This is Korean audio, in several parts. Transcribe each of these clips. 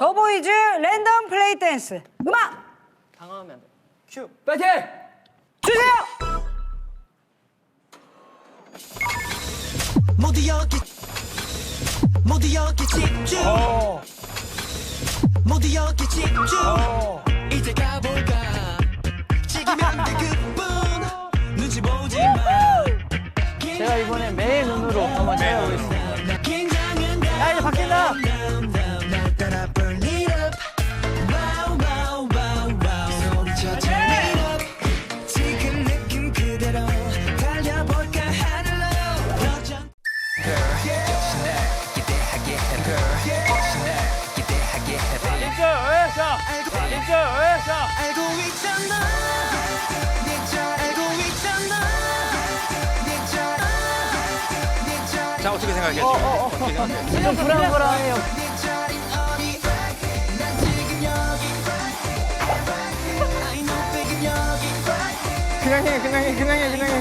더보이즈 랜덤 플레이 댄스 음악 당황하면 안 돼. 큐. 파이팅! 주세요. 모두 여기 모두 여기 집중 모두 여기 집중 이제 가볼까 지기면 돼 알고 있잖아 네잘 알고 있잖아 자 어떻게 생각해? 어떻게 생각해? 좀 불안불안해요. 네 자린 어디 난 지금 여기 I know baby 여기 그냥 해, 그냥 해, 그냥 해, 그냥 해.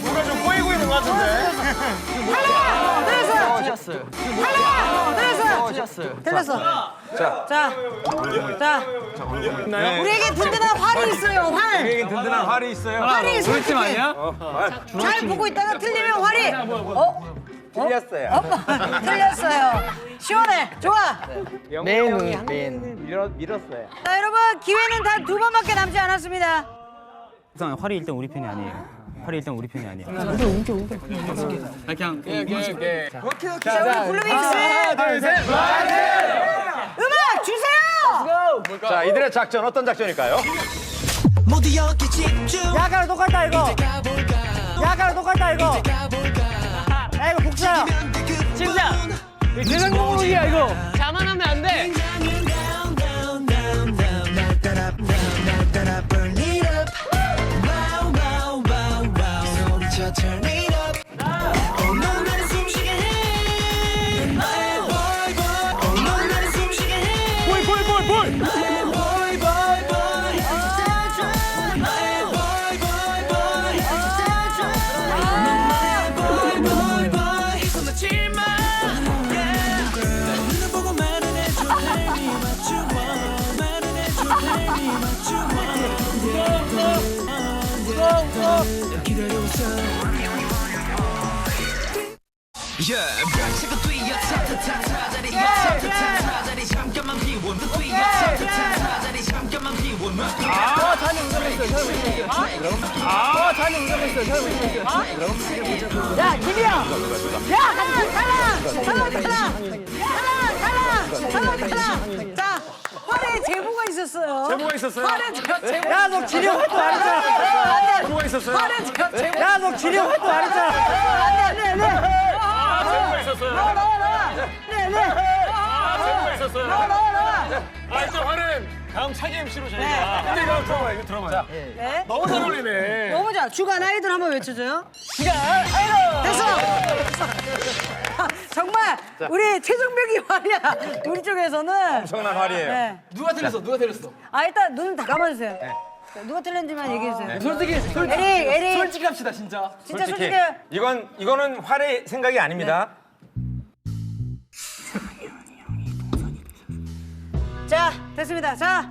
뭔가 좀 꼬이고 있는 것 같은데. 들렸어요. 셨어 요. 들렸어요. 셨어요. 들렸어. 자, 자, 자, 네. 우리에게 든든한 활이 있어요. 활. 우리에게 든든한 활이 있어요. 활이 우리 팀 솔직히 아니야? 잘 보고 있다가 틀리면 활이. 어? 틀렸어요. 어? 틀렸어요. 시원해. 좋아. 눈. 밀었, 밀었어요. 자, 여러분 기회는 단 두 번밖에 남지 않았습니다. 우선 활이 일단 우리 편이 아니에요. 활이 일단 우리 편이 아니에요. 그냥, 그냥, 그냥. 자, 우리 블루밍스 둘, 셋. 음악 주세요. 자, 이들의 작전 어떤 작전일까요? 모두 여기 집중 약간 똑같다 이거. 약간 똑같다 이거. 야 이거 복사야. 진짜. 대장공이야 이거. 자만하면 안 돼. Turn 어. 어. 야. 야. 자 활에 제보가 있었어요. 제보가 있었어요? 활에 제- 제보. 야너 기령 활동 안 했잖아. 제보가 있었어요? 활에 제- 제보. 야너 기령 활동 안 했잖아. 안돼 안돼 안돼. 제보가 있었어요. 나와 나와 나와. 네네. 제보가 있었어요. 나와 나와 나와. 아, 이제 활은 다음 차기 MC로 저희가. 근데 이거 들어봐요, 이거 들어봐요. 네. 너무 잘 어울리네. 너무 좋아. 주간 아이돌 한번 외쳐줘요. 주간 아이돌. 됐어. 아, 정말 우리 최종벽이 말이야. 우리 쪽에서는. 엄청난 활이에요. 네. 누가 틀렸어? 누가 틀렸어? 아 일단 눈 다 감아주세요. 자, 누가 틀렸는지만 얘기해 주세요. 솔직히, 솔직히, 에릭 에릭. 솔직합시다 진짜. 진짜 솔직히 솔직해. 이건 이거는 활의 생각이 아닙니다. 자 됐습니다. 자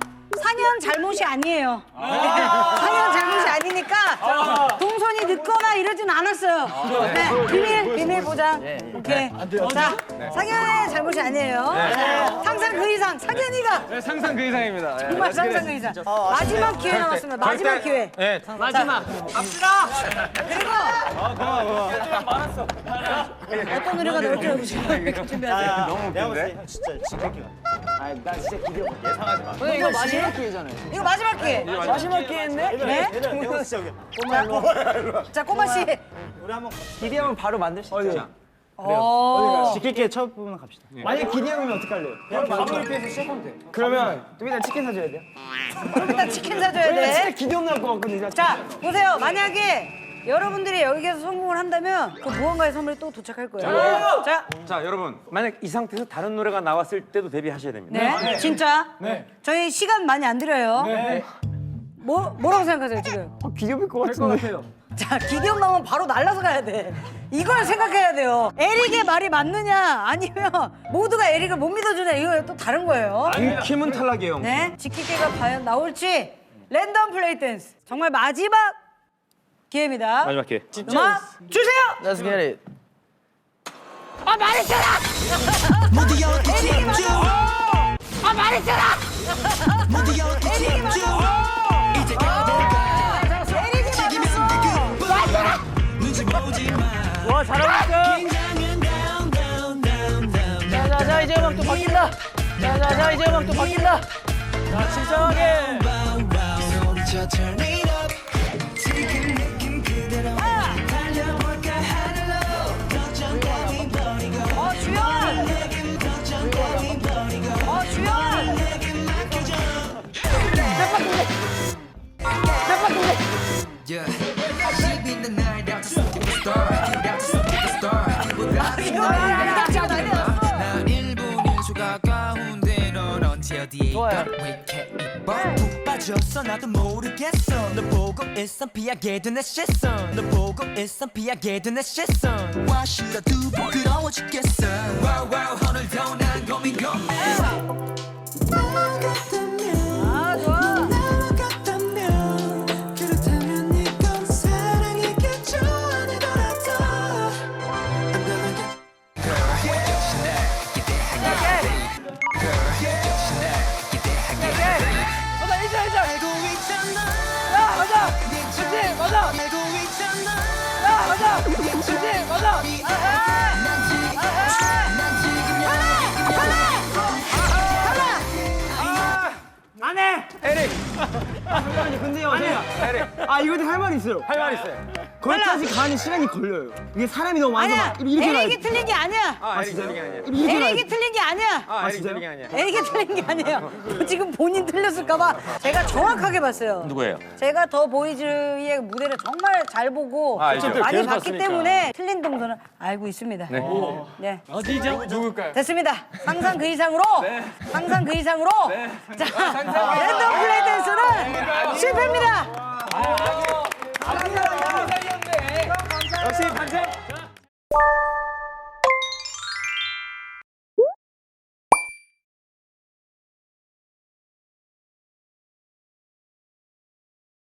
상현 잘못이 아니에요. 상현 잘못이 아니니까 동선이 늦거나 이러진 않았어요. 네, 비밀 비밀 보장. 오케이. 자 상현의 잘못이 아니에요. 네. 상상 그 이상 상현이가 네, 상상 그 이상입니다. 네. 정말 상상 그 이상. 마지막 기회 남았습니다. 마지막 절대- 기회. 네. 마지막. 그리고 어떤 노래가 나올지 준비하세요. 너무 웃긴데? 근데 이거 마지막 기회잖아요. 이거 마지막 기회. 마지막 기회인데? 네? 자 꼬마 씨. 기대 형은 바로 만들 수 있죠. 어. 지킬게 첫 부분 갑시다. 만약 기대 형이면 어떡할래요? 아무리 시작하면 돼. 그러면 좀 이따 치킨 사줘야 돼요? 그럼 일단 치킨 사줘야 진짜 돼. 기대 형 나올 것 같거든요. 자 보세요. 만약에 여러분들이 여기에서 성공을 한다면 그 무언가의 선물이 또 도착할 거예요. 자, 자, 여러분. 만약 이 상태에서 다른 노래가 나왔을 때도 데뷔하셔야 됩니다. 네, 진짜. 저희 시간 많이 안 들어요. 뭐 뭐라고 생각하세요 지금? 기겹일 것 같은데. 자 기디언 나오면 바로 날라서 가야 돼. 이걸 생각해야 돼요. 에릭의 말이 맞느냐 아니면 모두가 에릭을 못 믿어주냐 이거 또 다른 거예요. 안 키면 탈락이에요. 네, 지키개가 과연 나올지 랜덤 플레이 댄스 정말 마지막 기회입니다. 마지막 기회. 음악 주세요. Let's get it. 아 말했잖아. 에릭이 집중 맞아. 아 말했잖아. 에릭이 집중 맞아. 눈치 보지 마와 잘하고 있어. 자자자 이제 음악 또 바뀐다. 자자자 이제 음악 또 바뀐다. 자 침착하게. Yeah. Deep in the night, out to something to start. Out to something to start. 기보다 난 1분 1초가 가운데 넌 언제 어디에 좋아요. 있던 왜 이렇게 이뻐 푹 빠졌어 나도 모르겠어 너 보고 있어 피하게 된내 시선 너 보고 있어 피하게 된내 시선 와 실러 두 부끄러워 죽겠어 와우 와우 오늘도 난 고민 고민 에릭. 근데요. 에릭. 아 이거도 할 말이 있어요. 할 말 있어요. 거기까지 가는 시간이 걸려요. 이게 사람이 너무 많아서 아니야. 막 이렇게 가야 에릭이 틀린 게 아니야. 아, 에릭 틀린 게 아니야. 이렇게 가야 에릭이 틀린 게 아니야. 아, 에릭? 틀린 게 아니야. 에릭이 틀린 게 아니에요. 지금 본인 틀렸을까봐 제가 정확하게 봤어요. 누구예요? 제가 더 보이즈의 무대를 정말 잘 보고 아, 알죠. 많이 계속 봤기 봤으니까. 때문에 틀린 동선을 알고 있습니다. 네. 어디죠? 누굴까요? 됐습니다. 상상 그 이상으로, 상상 그 이상으로. 자, 랜덤 플레이 댄스는 실패입니다.